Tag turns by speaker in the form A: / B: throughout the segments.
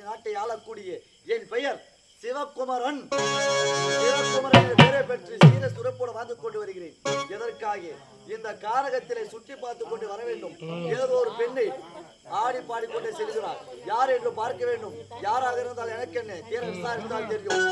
A: நாட்டை ஆளக்கூடிய என் பெயர் சிவகுமரன். சிவகுமரன் பெயரை பெற்று சீர சுரப்போடு வாழ்ந்து கொண்டு வருகிறேன். எதற்காக? இந்த காரகத்திலே சுற்றி பார்த்து கொண்டு வர வேண்டும். ஏதோ ஒரு பெண்ணை ஆடி பாடிக்கொண்டே செல்கிறார். யார் என்று பார்க்க வேண்டும். யாராக இருந்தால் எனக்கு என்ன? தீர விசாரித்தால் தெரியும்.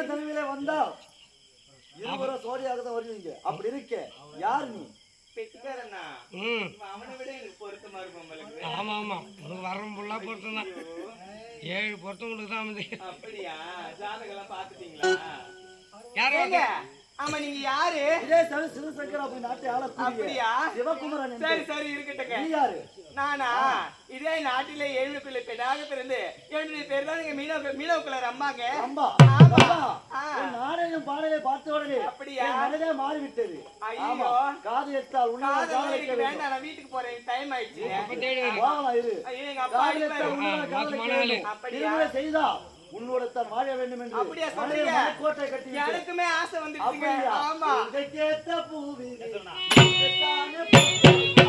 A: தன்ன தனிமையிலே வந்தா? இருவரும் சோடியாக தான் வருவீங்க. அப்படி இருக்க. யார் நீ?
B: பெட்டிக்காரண்ணா
C: ம்.
B: அவனை விட எனக்கு பொருத்தமா இருக்கும் உங்களுக்கு
C: ஆமா ஆமா. உனக்கு வரம் ஃபுல்லா பொருத்தம் தான் ஏழு பொருத்தம் உங்களுக்கு தான்
B: அப்படியா? ஜாதகம் எல்லாம் பாத்துட்டீங்களா
C: யாரும்
B: ஏங்க ஆமா நீங்க யாரு
A: இதே சரி சிவசங்கர் அப்படி நாட்டை ஆளக்கூடிய
B: அப்படியா
A: சிவகுமரன்
B: சரி. சரி இருக்கட்டுங்க
A: நீ யாரு
B: நானா இதே நாட்டிலே ஏழுக்குள்ள பெண்ணாக பிறந்து என்னுடைய பேர் தான் நீங்க மீனவ மீனவக்குள்ள அம்மாங்க.
A: உன் நாடகம் பாடலை பார்த்த உடனே
B: அப்படியா?
A: மனதே மாறிவிட்டது
B: ஐயோ.
A: காது எடுத்தால் உன்னை
B: காதல்
A: காதல்
B: எனக்கு
A: வைக்க
B: வேண்டாம் நான் வீட்டுக்கு போறேன் டைம் ஆயிடுச்சு.
A: போகலாம் இரு
B: எங்க அப்பா
A: எடுத்தால்
C: ஆளு.
A: வேண்டும்.
B: அப்படியா?
A: செய்தா உன்னோட தான் வாழ வேண்டும் என்று
B: அப்படியா சொல்றீங்க?
A: கட்டி விட்டு.
B: எனக்குமே ஆசை வந்துருச்சுங்க? ஆமா
A: பூவிலே இதற்கான பூவிலே